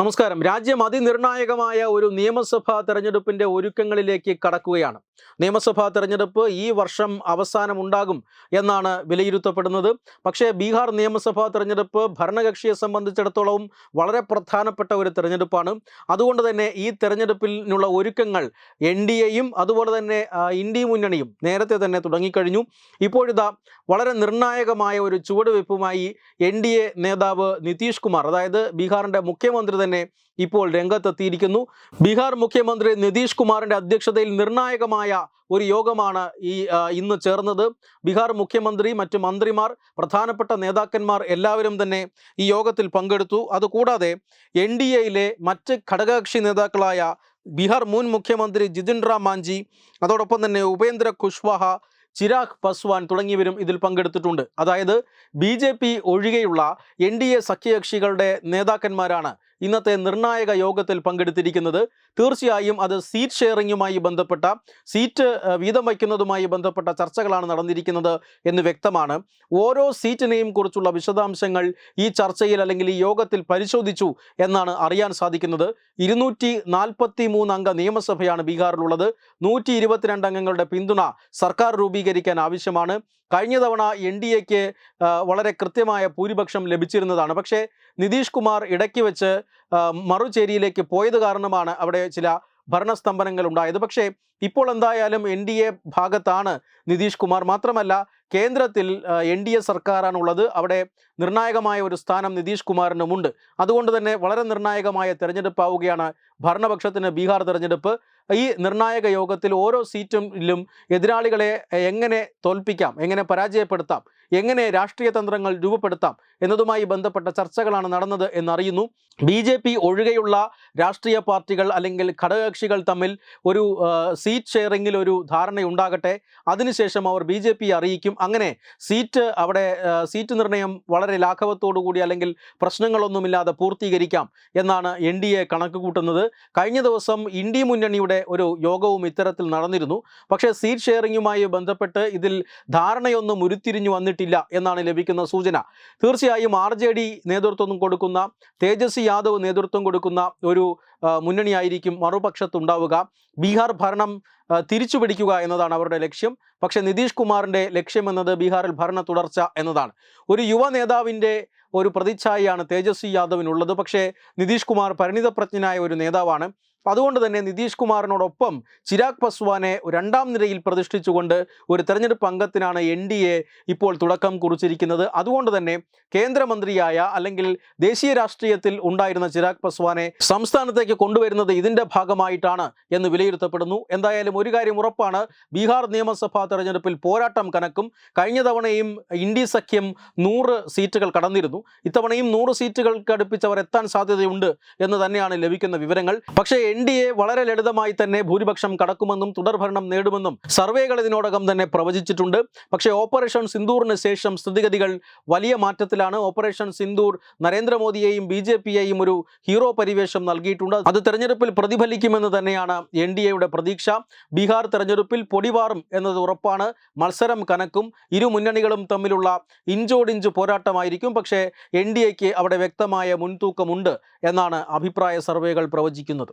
നമസ്കാരം. രാജ്യം അതിനിർണായകമായ ഒരു നിയമസഭാ തെരഞ്ഞെടുപ്പിന്റെ ഒരുക്കങ്ങളിലേക്ക് കടക്കുകയാണ്. നിയമസഭാ തെരഞ്ഞെടുപ്പ് ഈ വർഷം അവസാനമുണ്ടാകും എന്നാണ് വിലയിരുത്തപ്പെടുന്നത്. പക്ഷേ ബീഹാർ നിയമസഭാ തെരഞ്ഞെടുപ്പ് ഭരണകക്ഷിയെ സംബന്ധിച്ചിടത്തോളം വളരെ പ്രധാനപ്പെട്ട ഒരു തെരഞ്ഞെടുപ്പാണ്. അതുകൊണ്ട് തന്നെ ഈ തെരഞ്ഞെടുപ്പിനുള്ള ഒരുക്കങ്ങൾ എൻ ഡി എയും അതുപോലെ തന്നെ ഇന്ത്യ മുന്നണിയും നേരത്തെ തന്നെ തുടങ്ങിക്കഴിഞ്ഞു. ഇപ്പോഴിതാ വളരെ നിർണായകമായ ഒരു ചുവടുവയ്പ്പുമായി എൻ ഡി എ നേതാവ് നിതീഷ് കുമാർ അതായത് ബീഹാറിന്റെ മുഖ്യമന്ത്രി തന്നെ ഇപ്പോൾ രംഗത്തെത്തിയിരിക്കുന്നു. ബീഹാർ മുഖ്യമന്ത്രി നിതീഷ് കുമാറിന്റെ അധ്യക്ഷതയിൽ നിർണായകമായ ഒരു യോഗമാണ് ഈ ഇന്ന് ചേർന്നത്. ബീഹാർ മുഖ്യമന്ത്രി മറ്റ് മന്ത്രിമാർ പ്രധാനപ്പെട്ട നേതാക്കന്മാർ എല്ലാവരും തന്നെ ഈ യോഗത്തിൽ പങ്കെടുത്തു. അതുകൂടാതെ എൻ ഡി എയിലെ മറ്റ് ഘടകകക്ഷി നേതാക്കളായ ബീഹാർ മുൻ മുഖ്യമന്ത്രി ജിതിൻ റാം മാഞ്ചി അതോടൊപ്പം തന്നെ ഉപേന്ദ്ര കുഷ്വാഹ ചിരാഗ് പസ്വാൻ തുടങ്ങിയവരും ഇതിൽ പങ്കെടുത്തിട്ടുണ്ട്. അതായത് ബി ഒഴികെയുള്ള എൻ ഡി എ നേതാക്കന്മാരാണ് ഇന്നത്തെ നിർണായക യോഗത്തിൽ പങ്കെടുത്തിരിക്കുന്നത് തീർച്ചയായും അത് സീറ്റ് ഷെയറിങ്ങുമായി ബന്ധപ്പെട്ട സീറ്റ് വീതം വയ്ക്കുന്നതുമായി ബന്ധപ്പെട്ട ചർച്ചകളാണ് നടന്നിരിക്കുന്നത് എന്ന് വ്യക്തമാണ്. ഓരോ സീറ്റിനെയും കുറിച്ചുള്ള വിശദാംശങ്ങൾ ഈ ചർച്ചയിൽ അല്ലെങ്കിൽ ഈ യോഗത്തിൽ പരിശോധിച്ചു എന്നാണ് അറിയാൻ സാധിക്കുന്നത്. ഇരുന്നൂറ്റി നാൽപ്പത്തി മൂന്ന് അംഗ നിയമസഭയാണ് ബീഹാറിലുള്ളത്. നൂറ്റി ഇരുപത്തിരണ്ട് അംഗങ്ങളുടെ പിന്തുണ സർക്കാർ രൂപീകരിക്കാൻ ആവശ്യമാണ്. കഴിഞ്ഞ തവണ എൻ ഡി എക്ക് വളരെ കൃത്യമായ ഭൂരിപക്ഷം ലഭിച്ചിരുന്നതാണ്. പക്ഷേ നിതീഷ് കുമാർ ഇടയ്ക്ക് വെച്ച് മറുചേരിയിലേക്ക് പോയത് കാരണമാണ് അവിടെ ചില ഭരണസ്തംഭനങ്ങൾ ഉണ്ടായത്. പക്ഷേ ഇപ്പോൾ എന്തായാലും എൻ ഡി എ ഭാഗത്താണ് നിതീഷ് കുമാർ. മാത്രമല്ല കേന്ദ്രത്തിൽ എൻ ഡി എ സർക്കാരാണുള്ളത്. അവിടെ നിർണായകമായ ഒരു സ്ഥാനം നിതീഷ് കുമാറിനുമുണ്ട്. അതുകൊണ്ട് തന്നെ വളരെ നിർണായകമായ തെരഞ്ഞെടുപ്പാവുകയാണ് ഭരണപക്ഷത്തിന് ബീഹാർ തെരഞ്ഞെടുപ്പ്. ഈ നിർണായക യോഗത്തിൽ ഓരോ സീറ്റിലും എതിരാളികളെ എങ്ങനെ തോൽപ്പിക്കാം എങ്ങനെ പരാജയപ്പെടുത്താം എങ്ങനെ രാഷ്ട്രീയ തന്ത്രങ്ങൾ രൂപപ്പെടുത്താം എന്നതുമായി ബന്ധപ്പെട്ട ചർച്ചകളാണ് നടന്നത് എന്നറിയുന്നു. ബി ജെ പി ഒഴികെയുള്ള രാഷ്ട്രീയ പാർട്ടികൾ അല്ലെങ്കിൽ ഘടകകക്ഷികൾ തമ്മിൽ ഒരു സീറ്റ് ഷെയറിങ്ങിൽ ഒരു ധാരണയുണ്ടാകട്ടെ. അതിനുശേഷം അവർ ബി ജെ പി അറിയിക്കും. അങ്ങനെ സീറ്റ് അവിടെ സീറ്റ് നിർണയം വളരെ ലാഘവത്തോടു കൂടി അല്ലെങ്കിൽ പ്രശ്നങ്ങളൊന്നുമില്ലാതെ പൂർത്തീകരിക്കാം എന്നാണ് എൻ ഡി എ കണക്ക് കൂട്ടുന്നത് കഴിഞ്ഞ ദിവസം ഇന്ത്യ മുന്നണിയുടെ ഒരു യോഗവും ഇത്തരത്തിൽ നടന്നിരുന്നു. പക്ഷേ സീറ്റ് ഷെയറിങ്ങുമായി ബന്ധപ്പെട്ട് ഇതിൽ ധാരണയൊന്നും ഉരുത്തിരിഞ്ഞു വന്നിട്ടില്ല എന്നാണ് ലഭിക്കുന്ന സൂചന. തീർച്ചയായും ആർ നേതൃത്വം കൊടുക്കുന്ന തേജസ്വി യാദവ് നേതൃത്വം കൊടുക്കുന്ന ഒരു മുന്നണിയായിരിക്കും മറുപക്ഷത്തുണ്ടാവുക. ബീഹാർ ഭരണം തിരിച്ചു പിടിക്കുക എന്നതാണ് അവരുടെ ലക്ഷ്യം. പക്ഷേ നിതീഷ് കുമാറിന്റെ ലക്ഷ്യമെന്നത് ബീഹാറിൽ ഭരണ തുടർച്ച എന്നതാണ്. ഒരു യുവ നേതാവിന്റെ ഒരു പ്രതിച്ഛായയാണ് തേജസ്വി യാദവിനുള്ളത്. പക്ഷേ നിതീഷ് കുമാർ പരിണിതപ്രജ്ഞനായ ഒരു നേതാവാണ്. അപ്പം അതുകൊണ്ട് തന്നെ നിതീഷ് കുമാറിനോടൊപ്പം ചിരാഗ് പസ്വാനെ രണ്ടാം നിരയിൽ പ്രതിഷ്ഠിച്ചുകൊണ്ട് ഒരു തെരഞ്ഞെടുപ്പ് അംഗത്തിനാണ് എൻ ഡി എ ഇപ്പോൾ തുടക്കം കുറിച്ചിരിക്കുന്നത്. അതുകൊണ്ട് തന്നെ കേന്ദ്രമന്ത്രിയായ അല്ലെങ്കിൽ ദേശീയ രാഷ്ട്രീയത്തിൽ ഉണ്ടായിരുന്ന ചിരാഗ് പസ്വാനെ സംസ്ഥാനത്തേക്ക് കൊണ്ടുവരുന്നത് ഇതിന്റെ ഭാഗമായിട്ടാണ് എന്ന് വിലയിരുത്തപ്പെടുന്നു. എന്തായാലും ഒരു കാര്യം ഉറപ്പാണ്. ബീഹാർ നിയമസഭാ തെരഞ്ഞെടുപ്പിൽ പോരാട്ടം കനക്കും. കഴിഞ്ഞ തവണയും ഇന്ത്യ സഖ്യം നൂറ് സീറ്റുകൾ കടന്നിരുന്നു. ഇത്തവണയും നൂറ് സീറ്റുകൾക്ക് അടുപ്പിച്ച് അവർ എത്താൻ സാധ്യതയുണ്ട് എന്ന് തന്നെയാണ് ലഭിക്കുന്ന വിവരങ്ങൾ. പക്ഷേ എൻ വളരെ ലളിതമായി തന്നെ ഭൂരിപക്ഷം കടക്കുമെന്നും തുടർഭരണം നേടുമെന്നും സർവേകൾ ഇതിനോടകം തന്നെ പ്രവചിച്ചിട്ടുണ്ട്. പക്ഷേ ഓപ്പറേഷൻ സിന്ദൂറിന് ശേഷം സ്ഥിതിഗതികൾ വലിയ മാറ്റത്തിലാണ്. ഓപ്പറേഷൻ സിന്ദൂർ നരേന്ദ്രമോദിയെയും ബി ജെ പിയെയും ഒരു ഹീറോ പരിവേഷം നൽകിയിട്ടുണ്ട്. അത് തെരഞ്ഞെടുപ്പിൽ പ്രതിഫലിക്കുമെന്ന് തന്നെയാണ് എൻ ഡി എയുടെ പ്രതീക്ഷ. ബീഹാർ തെരഞ്ഞെടുപ്പിൽ പൊടിവാറും എന്നത് ഉറപ്പാണ്. മത്സരം കനക്കും. ഇരു മുന്നണികളും തമ്മിലുള്ള ഇഞ്ചോടിഞ്ച് പോരാട്ടമായിരിക്കും. പക്ഷേ എൻ ഡി എക്ക് അവിടെ വ്യക്തമായ മുൻതൂക്കമുണ്ട് എന്നാണ് അഭിപ്രായ സർവേകൾ പ്രവചിക്കുന്നത്.